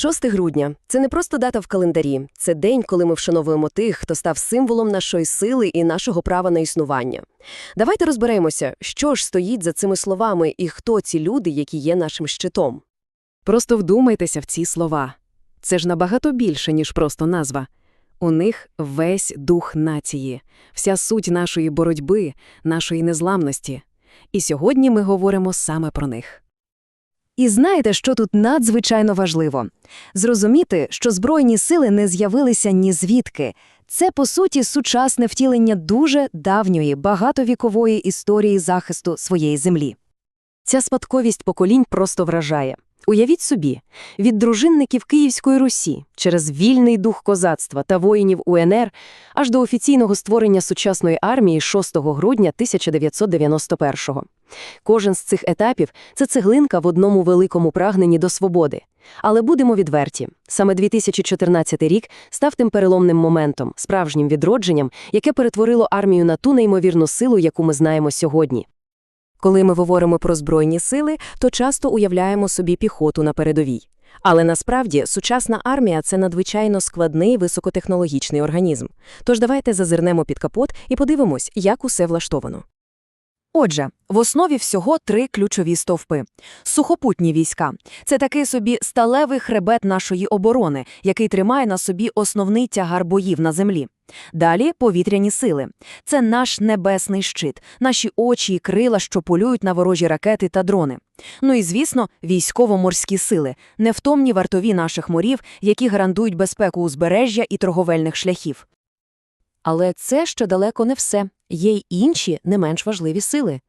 6 грудня це не просто дата в календарі, це день, коли ми вшановуємо тих, хто став символом нашої сили і нашого права на існування. Давайте розберемося, що ж стоїть за цими словами і хто ці люди, які є нашим щитом. Просто вдумайтеся в ці слова. Це ж набагато більше, ніж просто назва. У них весь дух нації, вся суть нашої боротьби, нашої незламності. І сьогодні ми говоримо саме про них. І знаєте, що тут надзвичайно важливо? Зрозуміти, що Збройні сили не з'явилися ні звідки. Це, по суті, сучасне втілення дуже давньої, багатовікової історії захисту своєї землі. Ця спадковість поколінь просто вражає. Уявіть собі, від дружинників Київської Русі через вільний дух козацтва та воїнів УНР аж до офіційного створення сучасної армії 6 грудня 1991-го. Кожен з цих етапів – це цеглинка в одному великому прагненні до свободи. Але будемо відверті, саме 2014 рік став тим переломним моментом, справжнім відродженням, яке перетворило армію на ту неймовірну силу, яку ми знаємо сьогодні. Коли ми говоримо про збройні сили, то часто уявляємо собі піхоту на передовій. Але насправді сучасна армія це надзвичайно складний високотехнологічний організм. Тож давайте зазирнемо під капот і подивимось, як усе влаштовано. Отже, в основі всього три ключові стовпи. Сухопутні війська – це такий собі сталевий хребет нашої оборони, який тримає на собі основний тягар боїв на землі. Далі – повітряні сили. Це наш небесний щит, наші очі і крила, що полюють на ворожі ракети та дрони. Ну і, звісно, військово-морські сили – невтомні вартові наших морів, які гарантують безпеку узбережжя і торговельних шляхів. Але це ще далеко не все. Є й інші, не менш важливі сили.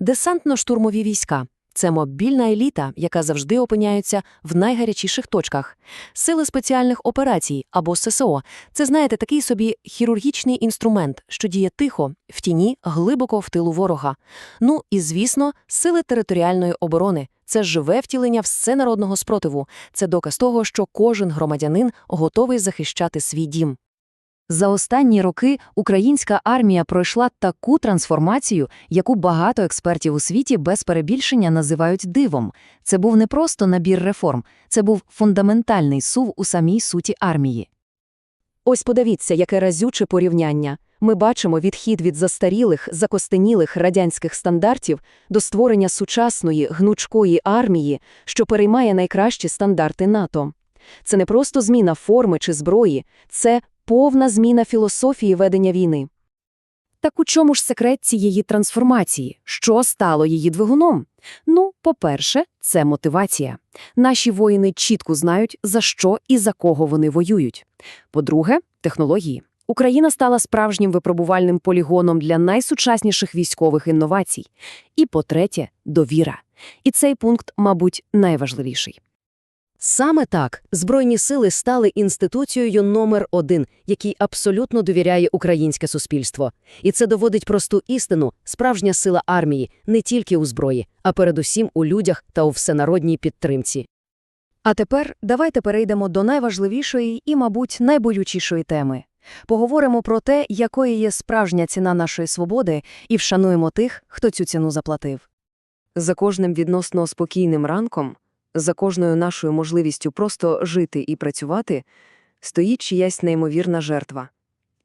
Десантно-штурмові війська – це мобільна еліта, яка завжди опиняється в найгарячіших точках. Сили спеціальних операцій або ССО – це, знаєте, такий собі хірургічний інструмент, що діє тихо, в тіні, глибоко в тилу ворога. Ну і, звісно, сили територіальної оборони – це живе втілення всенародного спротиву. Це доказ того, що кожен громадянин готовий захищати свій дім. За останні роки українська армія пройшла таку трансформацію, яку багато експертів у світі без перебільшення називають дивом. Це був не просто набір реформ, це був фундаментальний сув у самій суті армії. Ось подивіться, яке разюче порівняння. Ми бачимо відхід від застарілих, закостенілих радянських стандартів до створення сучасної, гнучкої армії, що переймає найкращі стандарти НАТО. Це не просто зміна форми чи зброї, це повна зміна філософії ведення війни. Так у чому ж секрет цієї трансформації? Що стало її двигуном? Ну, по-перше, це мотивація. Наші воїни чітко знають, за що і за кого вони воюють. По-друге, технології. Україна стала справжнім випробувальним полігоном для найсучасніших військових інновацій. І по-третє, довіра. І цей пункт, мабуть, найважливіший. Саме так Збройні сили стали інституцією номер один, якій абсолютно довіряє українське суспільство. І це доводить просту істину – справжня сила армії не тільки у зброї, а передусім у людях та у всенародній підтримці. А тепер давайте перейдемо до найважливішої і, мабуть, найболючішої теми. Поговоримо про те, якою є справжня ціна нашої свободи, і вшануємо тих, хто цю ціну заплатив. За кожним відносно спокійним ранком, за кожною нашою можливістю просто жити і працювати, стоїть чиясь неймовірна жертва.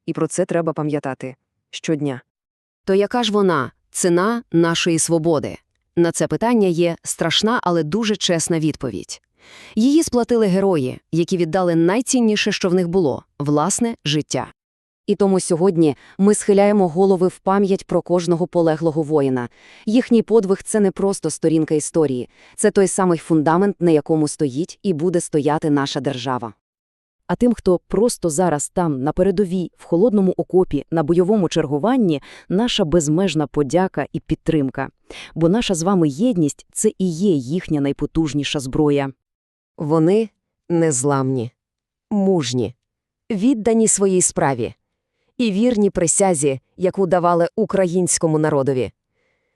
І про це треба пам'ятати щодня. То яка ж вона, ціна нашої свободи? На це питання є страшна, але дуже чесна відповідь. Її сплатили герої, які віддали найцінніше, що в них було – власне життя. І тому сьогодні ми схиляємо голови в пам'ять про кожного полеглого воїна. Їхній подвиг – це не просто сторінка історії, це той самий фундамент, на якому стоїть і буде стояти наша держава. А тим, хто просто зараз там, на передовій, в холодному окопі, на бойовому чергуванні, наша безмежна подяка і підтримка. Бо наша з вами єдність – це і є їхня найпотужніша зброя. Вони незламні, мужні, віддані своїй справі і вірні присязі, яку давали українському народові.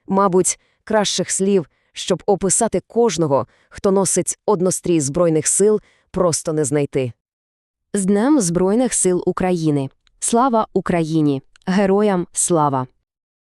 Мабуть, кращих слів, щоб описати кожного, хто носить однострій Збройних сил, просто не знайти. З Днем Збройних сил України. Слава Україні! Героям слава!